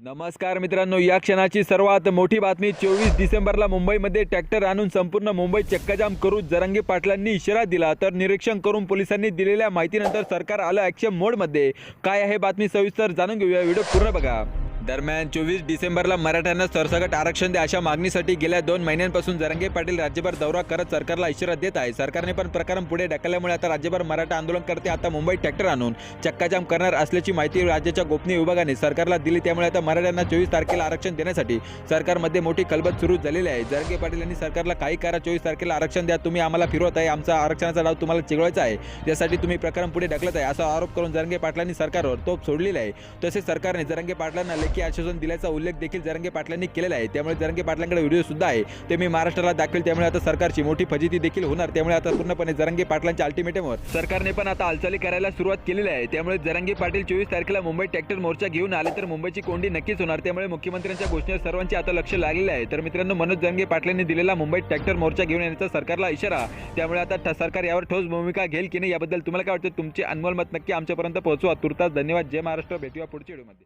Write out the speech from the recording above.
नमस्कार मित्रांनो या क्षणाची सर्वात मोठी बातमी चोवीस डिसेंबरला मुंबईमध्ये ट्रॅक्टर आणून संपूर्ण मुंबई चक्काजाम करून जरंगी पाटलांनी इशारा दिला. तर निरीक्षण करून पोलिसांनी दिलेल्या माहितीनंतर सरकार आलं ॲक्शन मोडमध्ये काय आहे बातमी सविस्तर जाणून घेऊया. व्हिडिओ पूर्ण बघा. दरम्यान चोवीस डिसेंबरला मराठ्यांना सरसकट आरक्षण द्या अशा मागणीसाठी गेल्या दोन महिन्यांपासून जरंगे पाटील राज्यभर दौरा करत सरकारला इशारा देत आहे सरकारने पण प्रकरण पुढे ढकलल्यामुळे आता राज्यभर मराठा आंदोलन करते. आता मुंबईत ट्रॅक्टर आणून चक्काजाम करणार असल्याची माहिती राज्याच्या गोपनीय विभागाने सरकारला दिली. त्यामुळे आता मराठ्यांना चोवीस तारखेला आरक्षण देण्यासाठी सरकारमध्ये मोठी खलबत सुरू झालेली आहे. जरंगे पाटील यांनी सरकारला काही करा चोवीस तारखेला आरक्षण द्या. तुम्ही आम्हाला फिरवत आहे. आमचा आरक्षणाचा डाव तुम्हाला चिघळायचा आहे. त्यासाठी तुम्ही प्रकरण पुढे ढकलत आहे. असा आरोप करून जरंगे पाटलांनी सरकारवर तोप सोडलेला आहे. तसेच सरकारने जरंगे पाटलांना लेखी आश्वासन दिल्याचा उल्लेख देखील जरंगे पाटलांनी केलेला आहे. त्यामुळे जरंगे पाटलांकडे व्हिडिओ सुद्धा आहे. ते मी महाराष्ट्राला दाखवेल. त्यामुळे आता सरकारची मोठी फजिती देखील होणार. त्यामुळे आता पूर्णपणे जरंगे पाटलांच्या अल्टिमेटमवर सरकारने पण आता हालचाली करायला सुरुवात केलेली आहे. त्यामुळे जरंगे पाटील चोवीस तारखेला मुंबई ट्रॅक्टर मोर्चा घेऊन आले तर मुंबईची कोंडी नक्कीच होणार. त्यामुळे मुख्यमंत्र्यांच्या घोषणेवर सर्वांचे आता लक्ष लागलेले आहे. तर मित्रांनो मनोज जरंगे पाटलांनी दिलेला मुंबई ट्रॅक्टर मोर्चा घेऊन येण्याचा सरकारला इशारा. त्यामुळे आता सरकार यावर ठोस भूमिका घेईल की नाही याबद्दल तुम्हाला काय वाटतं? तुमचे अनमोल मत नक्की आमच्यापर्यंत पोहोचवा. तुर्तास धन्यवाद. जय महाराष्ट्र. भेटूया पुढच्या व्हिडिओमध्ये